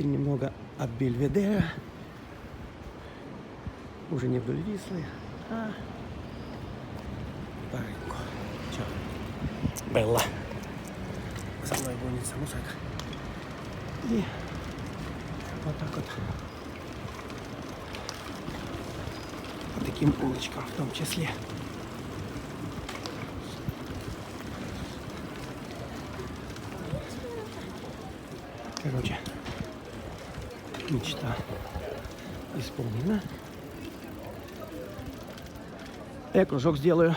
теперь немного от Бельведера. Уже не вдоль Вислы, а по рынку. Чё? Белла. Со мной гонится мусорка. И вот так вот. По таким улочкам в том числе. Короче, мечта исполнена. Я кружок сделаю.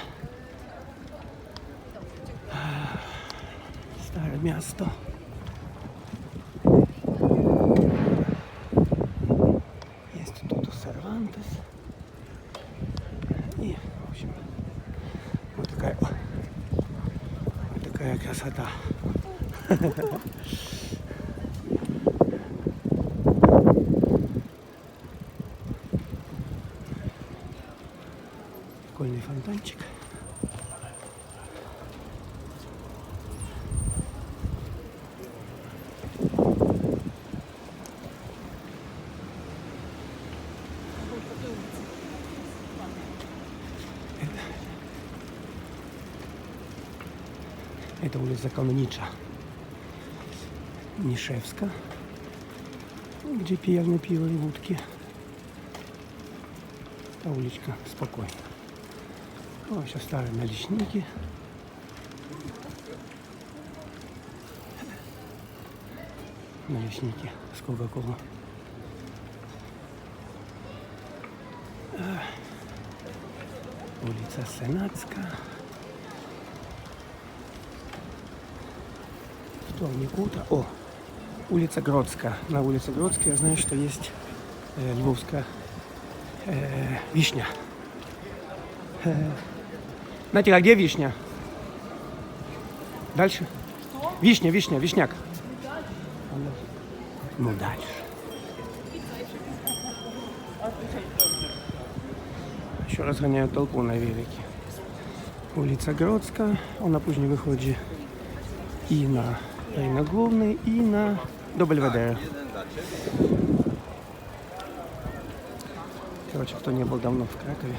Старое место. Есть тут Сервантес. И, в общем, вот такая, вот такая красота. Прикольный фонтанчик. Это улица Каменича. Нишевска, где пьяны пиво и утки. А уличка спокойно. О, сейчас старые наличники. Наличники с Кока-Колу. А, Улица Сенатская. Вторник утро. О, улица Гродская. На улице Гродской я знаю, что есть э, львовская э, вишня. Э, Знаете, а где вишня? Дальше? Вишня, вишня, вишняк. Ну, дальше. Еще разгоняю толпу на велике. Улица Гродська, вона później виходить і на ринок головний, і на до Бельведера. Короче, кто не был давно в Кракове,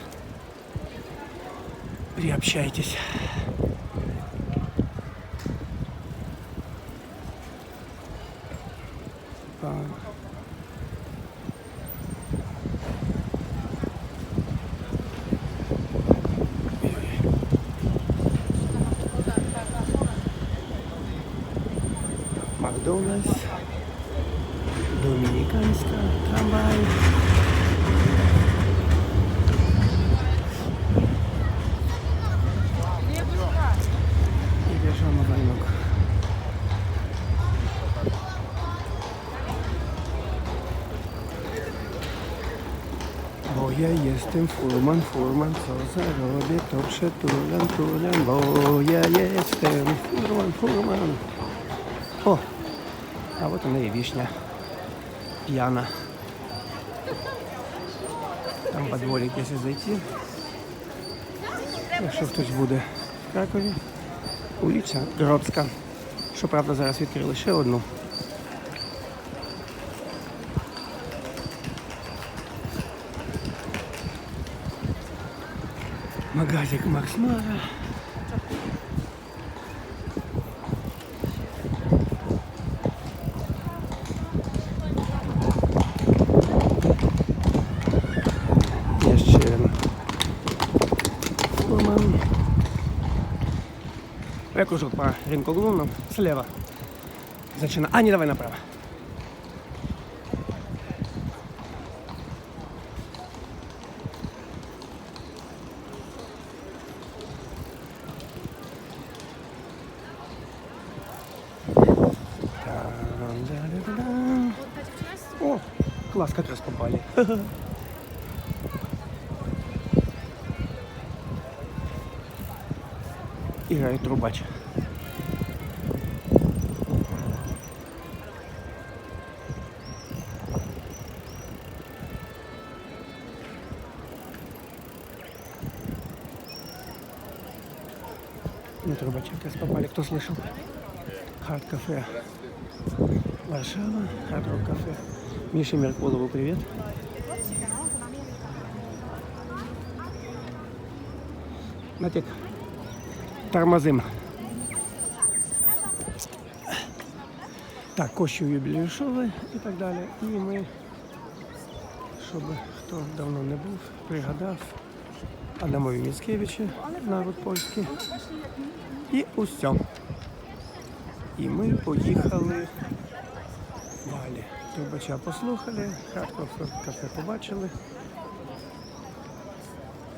приобщайтесь. А, Макдональдс, Ja jestem furman, furman, co zarobię, to przetulam, tulam, bo ja jestem furman, furman. O, а вот она и вишня. Пьяна. Там во дворик, если зайти. Якщо хтось буде в Кракові, вулиця Гродська. Щоправда, зараз відкрили ще одну. Магазик Макс Мара. Jeszcze Фурман. Я кружок по рынку Глумном. Слева. Зачина. А, не, давай направо. Там-да-да-да-дам. О, класс, как раз попали. Играет трубач. На трубача раз попали. Кто слышал? Хард кафе. Варшава, Хардрок кафе. Мише Меркулову привет. Натик, тормозим. Так, Кощу юбілею шови і так далі. І ми, щоб хто давно не був, пригадав Адамові Міцкевича, народ польський. І усе. І ми поїхали далі. Трубача послухали, Харків кафе побачили.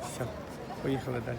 Все, поїхали далі.